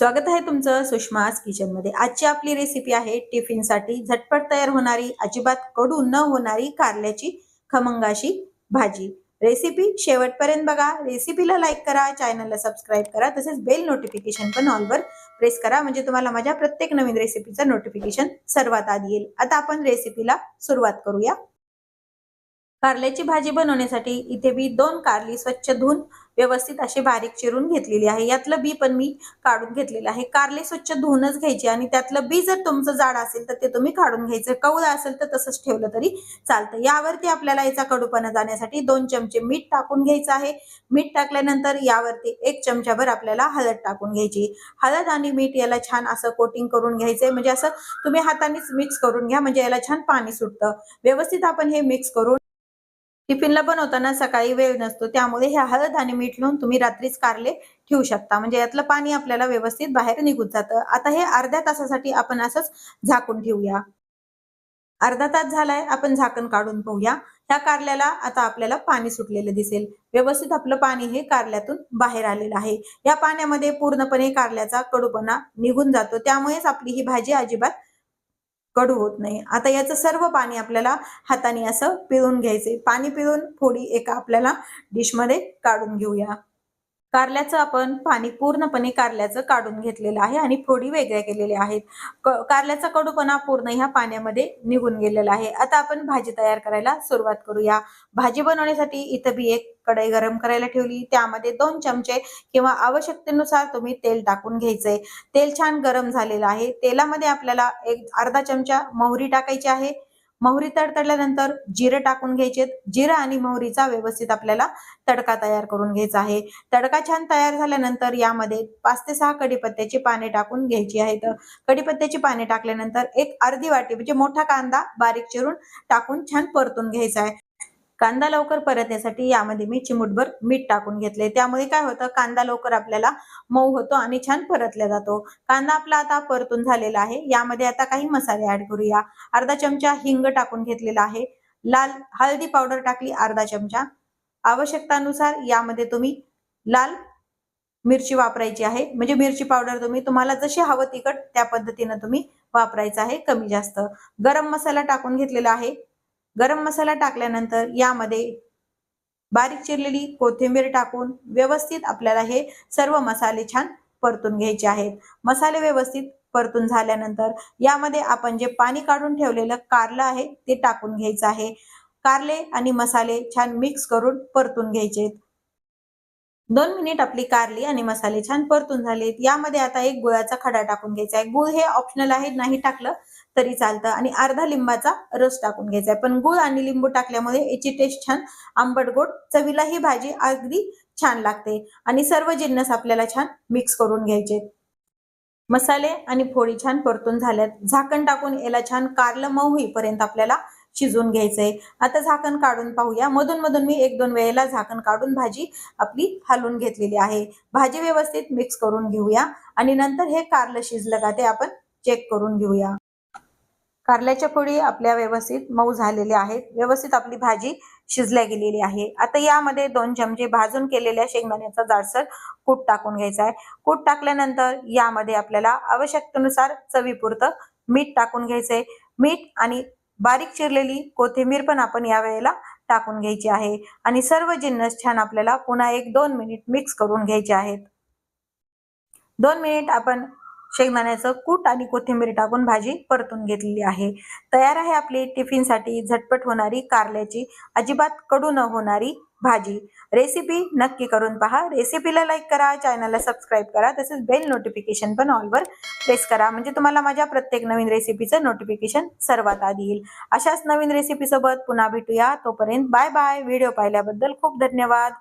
स्वागत आहे तुमचं सुषमाज किचनमध्ये. आजची आपली रेसिपी आहे टिफिनसाठी झटपट तयार होणारी अजिबात कडू न होणारी कारल्याची खमंगाशी भाजी. रेसिपी शेवटपर्यंत बघा. रेसिपीला लाईक करा चॅनलला सबस्क्राईब करा तसेच बेल नोटिफिकेशन पण ऑलवर प्रेस करा म्हणजे तुम्हाला माझ्या प्रत्येक नवीन रेसिपीचं नोटिफिकेशन सर्वात आधी येईल. आता आपण रेसिपीला सुरुवात करूया. कारल्याची भाजी बनवण्यासाठी इथे मी दोन कारली स्वच्छ धुवून व्यवस्थित अशी बारीक चिरून घेतलेली आहे. यातलं बी पण मी काढून घेतलेलं आहे. कारले स्वच्छ धुवूनच घ्यायची आणि त्यातलं बी जर तुमचं जाड असेल तर ते तुम्ही काढून घ्यायचं. कवळं असेल तर तसंच ठेवलं तरी चालतं. यावरती आपल्याला याचा कडूपणा जाण्यासाठी दोन चमचे मीठ टाकून घ्यायचं आहे. मीठ टाकल्यानंतर यावरती एक चमच्याभर आपल्याला हळद टाकून घ्यायची. हळद आणि मीठ याला छान असं कोटिंग करून घ्यायचंय. म्हणजे असं तुम्ही हातानेच मिक्स करून घ्या. म्हणजे याला छान पाणी सुटतं. व्यवस्थित आपण हे मिक्स करून टिफिनला बनवताना सकाळी वेळ नसतो. त्यामुळे हे हळद आणि मीठ लावून तुम्ही रात्रीच कारले ठेवू शकता. म्हणजे यातलं पाणी आपल्याला व्यवस्थित बाहेर निघून जातं. आता हे अर्ध्या तासासाठी आपण असंच झाकून ठेवूया. अर्धा तास झालाय आपण झाकण काढून पाहूया. ह्या कारल्याला आता आपल्याला पाणी सुटलेलं दिसेल. व्यवस्थित आपलं पाणी हे कारल्यातून बाहेर आलेलं आहे. या पाण्यामध्ये पूर्णपणे कारल्याचा कडूपणा निघून जातो. त्यामुळेच आपली ही भाजी अजिबात कडू होत नाही. आता याचं सर्व पाणी आपल्याला हाताने असं पिळून घ्यायचे पाणी पिळून फोडी एका आपल्याला डिशमध्ये काढून घेऊया. कारल्याचं आपण पाणी पूर्णपणे कारल्याचं काढून घेतलेलं आहे आणि फोडी वेगळ्या केलेल्या आहेत. कारल्याचा कडूपणा पूर्ण ह्या पाण्यामध्ये निघून गेलेला आहे. आता आपण भाजी तयार करायला सुरुवात करूया. भाजी बनवण्यासाठी इथं बी एक कढई गरम करायला ठेवली. त्यामध्ये दोन चमचे किंवा आवश्यकतेनुसार तुम्ही तेल टाकून घ्यायचंय. तेल छान गरम झालेलं आहे. तेलामध्ये आपल्याला एक अर्धा चमचा मोहरी टाकायची आहे. मोहरी तडतडल्यानंतर जिरं टाकून घ्यायचे जिरं आणि मोहरीचा व्यवस्थित आपल्याला तडका तयार करून घ्यायचा आहे. तडका छान तयार झाल्यानंतर यामध्ये पाच ते सहा कडीपत्त्याची पाने टाकून घ्यायची आहेत. कडीपत्त्याची पाने टाकल्यानंतर एक अर्धी वाटी म्हणजे मोठा कांदा बारीक चिरून टाकून छान परतून घ्यायचा आहे. कांदा लवकर परतण्यासाठी यामध्ये मी चिमूटभर मीठ टाकून घेतले त्यामुळे काय होतं कांदा लवकर आपल्याला मऊ होतो आणि छान परतला जातो. कांदा आपला आता परतून झालेला आहे. यामध्ये आता काही मसाले ऍड करूया. अर्धा चमचा हिंग टाकून घेतलेला आहे. लाल हळदी पावडर टाकली अर्धा चमचा. आवश्यकतानुसार यामध्ये तुम्ही लाल मिरची वापरायची आहे. म्हणजे मिरची पावडर तुम्ही तुम्हाला जशी हवं तिखट त्या पद्धतीनं तुम्ही वापरायचं आहे कमी जास्त. गरम मसाला टाकून घेतलेला आहे. गरम मसाला टाकल्यानंतर यामध्ये बारीक चिरलेली कोथिंबीर टाकून व्यवस्थित आपल्याला हे सर्व मसाले छान परतून घ्यायचे आहेत. मसाले व्यवस्थित परतून झाल्यानंतर यामध्ये आपण जे पाणी काढून ठेवलेलं कारलं आहे ते टाकून घ्यायचं आहे. कारले आणि मसाले छान मिक्स करून परतून घ्यायचे दोन मिनिट आपली कारली आणि मसाले छान परतून झालेत. यामध्ये आता एक गुळाचा खडा टाकून घ्यायचा आहे. गुळ हे ऑप्शनल आहे नाही टाकलं तरी चालतं. आणि अर्धा लिंबाचा रस टाकून घ्यायचा आहे. पण गुळ आणि लिंबू टाकल्यामुळे याची टेस्ट छान आंबट गोड चवीला ही भाजी अगदी छान लागते. आणि सर्व जिन्नस आपल्याला छान मिक्स करून घ्यायचे. मसाले आणि फोडी छान परतून झाल्यात. झाकण टाकून याला छान कारलं मऊ होईपर्यंत आपल्याला शिजवून घ्यायचंय. आता झाकण काढून पाहूया. मधून मधून मी एक दोन वेळेला झाकण काढून भाजी आपली हलवून घेतलेली आहे. भाजी व्यवस्थित मिक्स करून घेऊया. आणि नंतर हे कारलं शिजलं का ते आपण चेक करून घेऊया. कारल्याच्या फोडी आपल्या व्यवस्थित मऊ झालेल्या आहेत. व्यवस्थित आपली भाजी शिजल्या गेलेली आहे. आता यामध्ये दोन चमचे भाजून केलेल्या शेंगदाण्याचा जाडसर कूट टाकून घ्यायचा आहे. कूट टाकल्यानंतर यामध्ये आपल्याला आवश्यकतेनुसार चवीपुरतं मीठ टाकून घ्यायचंय. मीठ आणि बारीक चिरलेली कोथिंबीर पण आपण या वेळेला टाकून घ्यायची आहे. आणि सर्व जिन्नस छान आपल्याला पुन्हा एक दोन मिनिट मिक्स करून घ्यायचे आहेत. दोन मिनिट आपण शेंगदाण्याचं कूट आणि कोथिंबीर टाकून भाजी परतून घेतलेली आहे. तयार आहे आपली टिफिनसाठी झटपट होणारी कारल्याची अजिबात कडू न होणारी भाजी. रेसिपी नक्की करून पहा. रेसिपीला लाईक करा चॅनलला सबस्क्राईब करा. तसेच बेल नोटिफिकेशन पण ऑलवर प्रेस करा. म्हणजे तुम्हाला माझ्या प्रत्येक नवीन रेसिपीचं नोटिफिकेशन सर्वात आधी येईल. अशाच नवीन रेसिपीसोबत पुन्हा भेटूया. तोपर्यंत बाय बाय व्हिडिओ पाहिल्याबद्दल खूप धन्यवाद.